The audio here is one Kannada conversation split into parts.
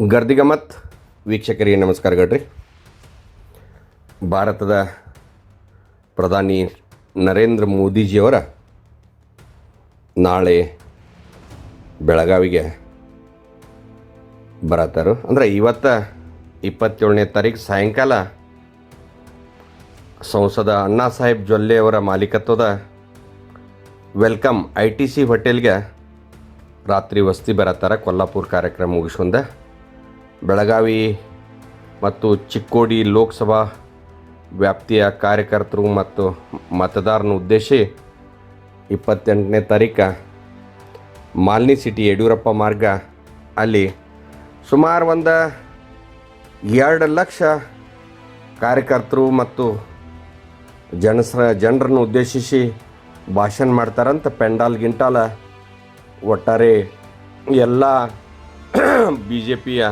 ಗರ್ದಿಗಮತ್. ವೀಕ್ಷಕರಿಗೆ ನಮಸ್ಕಾರಗಳ್ರಿ ಭಾರತದ ಪ್ರಧಾನಿ ನರೇಂದ್ರ ಮೋದಿಜಿಯವರ ನಾಳೆ ಬೆಳಗಾವಿಗೆ ಬರತ್ತಾರು. ಅಂದರೆ ಇವತ್ತು ಇಪ್ಪತ್ತೇಳನೇ ತಾರೀಕು ಸಾಯಂಕಾಲ ಸಂಸದ ಅಣ್ಣಾ ಸಾಹೇಬ್ ಜೊಲ್ಲೆ ಅವರ ಮಾಲೀಕತ್ವದ ವೆಲ್ಕಮ್ ಐ ಟಿ ಸಿ ಹೋಟೆಲ್ಗೆ ರಾತ್ರಿ ವಸ್ತಿ ಬರತ್ತಾರ. ಕೊಲ್ಲಾಪುರ ಕಾರ್ಯಕ್ರಮ ಮುಗಿಸ್ಕೊಂಡ. ಬೆಳಗಾವಿ ಮತ್ತು ಚಿಕ್ಕೋಡಿ ಲೋಕಸಭಾ ವ್ಯಾಪ್ತಿಯ ಕಾರ್ಯಕರ್ತರು ಮತ್ತು ಮತದಾರನ ಉದ್ದೇಶಿ ಇಪ್ಪತ್ತೆಂಟನೇ ತಾರೀಕು ಮಾಲ್ನಿ ಸಿಟಿ ಯಡಿಯೂರಪ್ಪ ಮಾರ್ಗ. ಅಲ್ಲಿ ಸುಮಾರು ಒಂದು ಎರಡು ಲಕ್ಷ ಕಾರ್ಯಕರ್ತರು ಮತ್ತು ಜನಸ್ರ ಜನರನ್ನು ಉದ್ದೇಶಿಸಿ ಭಾಷಣ ಮಾಡ್ತಾರಂತ ಪೆಂಡಾಲ್ ಗಿಂಟಾಲ ಒಟ್ಟಾರೆ ಎಲ್ಲ ಬಿ ಜೆ ಪಿಯ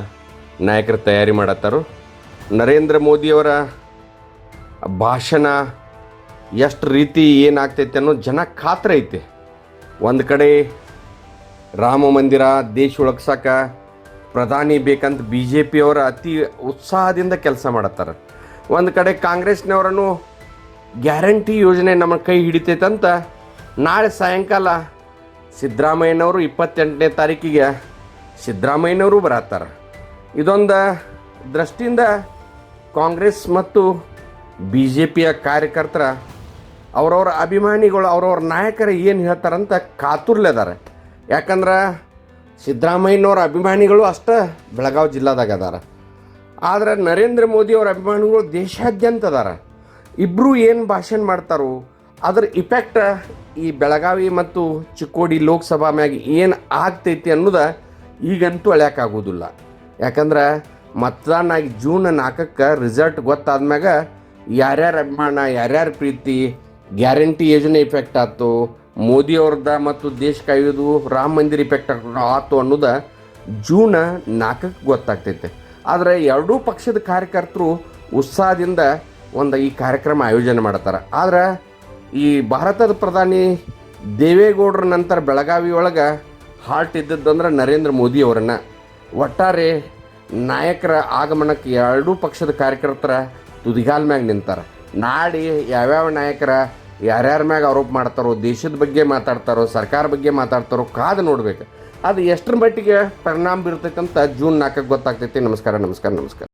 ನಾಯಕರು ತಯಾರಿ ಮಾಡತ್ತಾರು. ನರೇಂದ್ರ ಮೋದಿಯವರ ಭಾಷಣ ಎಷ್ಟು ರೀತಿ ಏನಾಗ್ತೈತೆ ಅನ್ನೋ ಜನ ಖಾತ್ರ ಐತೆ. ಒಂದು ಕಡೆ ರಾಮ ಮಂದಿರ, ದೇಶ ಒಳಗ್ಸಾಕ ಪ್ರಧಾನಿ ಬೇಕಂತ ಬಿ ಜೆ ಪಿಯವರ ಅತಿ ಉತ್ಸಾಹದಿಂದ ಕೆಲಸ ಮಾಡತ್ತಾರೆ. ಒಂದು ಕಡೆ ಕಾಂಗ್ರೆಸ್ನವರನ್ನು ಗ್ಯಾರಂಟಿ ಯೋಜನೆ ನಮ್ಮ ಕೈ ಹಿಡಿತೈತಂತ ನಾಳೆ ಸಾಯಂಕಾಲ ಸಿದ್ದರಾಮಯ್ಯನವರು ಇಪ್ಪತ್ತೆಂಟನೇ ತಾರೀಕಿಗೆ ಸಿದ್ದರಾಮಯ್ಯನವರು ಬರತ್ತಾರ. ಇದೊಂದು ದೃಷ್ಟಿಯಿಂದ ಕಾಂಗ್ರೆಸ್ ಮತ್ತು ಬಿ ಜೆ ಪಿಯ ಕಾರ್ಯಕರ್ತರ, ಅವರವ್ರ ಅಭಿಮಾನಿಗಳು, ಅವ್ರವ್ರ ನಾಯಕರು ಏನು ಹೇಳ್ತಾರಂತ ಕಾತುರ್ಲೆದಾರೆ. ಯಾಕಂದ್ರೆ ಸಿದ್ದರಾಮಯ್ಯನವ್ರ ಅಭಿಮಾನಿಗಳು ಅಷ್ಟೇ ಬೆಳಗಾವಿ ಜಿಲ್ಲಾದಾಗ ಅದಾರ. ಆದ್ರೆ ನರೇಂದ್ರ ಮೋದಿ ಅವರ ಅಭಿಮಾನಿಗಳು ದೇಶಾದ್ಯಂತ ಅದಾರ. ಇಬ್ಬರೂ ಏನು ಭಾಷಣ ಮಾಡ್ತಾರೋ, ಅದರ ಇಫೆಕ್ಟ್ ಈ ಬೆಳಗಾವಿ ಮತ್ತು ಚಿಕ್ಕೋಡಿ ಲೋಕಸಭಾ ಮ್ಯಾಗ ಏನು ಆಗ್ತೈತಿ ಅನ್ನೋದ ಈಗಂತೂ ಅಳ್ಯಾಕಾಗೋದಿಲ್ಲ ಯಾಕಂದ್ರೆ ಮತದಾನ ಆಗಿ ಜೂನ್ ನಾಲ್ಕಕ್ಕೆ ರಿಸಲ್ಟ್ ಗೊತ್ತಾದ್ಮ್ಯಾಗ ಯಾರ್ಯಾರ ಅಭಿಮಾನ, ಯಾರ್ಯಾರ ಪ್ರೀತಿ ಗ್ಯಾರಂಟಿ ಯೋಜನೆ ಇಫೆಕ್ಟ್ ಆಯ್ತು, ಮೋದಿ ಅವ್ರದ್ದ ಮತ್ತು ದೇಶ ಕಾಯೋದು ರಾಮ ಮಂದಿರ ಇಫೆಕ್ಟ್ ಆಯ್ತು ಅನ್ನೋದು ಜೂನ್ ನಾಲ್ಕಕ್ಕೆ ಗೊತ್ತಾಗ್ತೈತೆ. ಆದರೆ ಎರಡೂ ಪಕ್ಷದ ಕಾರ್ಯಕರ್ತರು ಉತ್ಸಾಹದಿಂದ ಒಂದು ಈ ಕಾರ್ಯಕ್ರಮ ಆಯೋಜನೆ ಮಾಡ್ತಾರೆ. ಆದ್ರೆ ಈ ಭಾರತದ ಪ್ರಧಾನಿ ದೇವೇಗೌಡರ ನಂತರ ಬೆಳಗಾವಿ ಒಳಗೆ ಹಾಲ್ಟ್ ಇದ್ದದ್ದಂದ್ರೆ ನರೇಂದ್ರ ಮೋದಿ ಅವರನ್ನು ಒಟ್ಟಾರೆ ನಾಯಕರ ಆಗಮನಕ್ಕೆ ಎರಡೂ ಪಕ್ಷದ ಕಾರ್ಯಕರ್ತರ ತುದಿಗಾಲ್ ಮ್ಯಾಗ ನಿಂತಾರೆ. ನಾಡಿ ಯಾವ್ಯಾವ ನಾಯಕರ ಯಾರ್ಯಾರ ಮ್ಯಾಗ ಆರೋಪ ಮಾಡ್ತಾರೋ, ದೇಶದ ಬಗ್ಗೆ ಮಾತಾಡ್ತಾರೋ, ಸರ್ಕಾರ ಬಗ್ಗೆ ಮಾತಾಡ್ತಾರೋ ಕಾದು ನೋಡ್ಬೇಕು. ಅದು ಎಷ್ಟರ ಮಟ್ಟಿಗೆ ಪರಿಣಾಮ ಬೀರ್ತೈತೆ ಜೂನ್ ನಾಲ್ಕಕ್ಕೆ ಗೊತ್ತಾಗ್ತೈತಿ. ನಮಸ್ಕಾರ ನಮಸ್ಕಾರ ನಮಸ್ಕಾರ.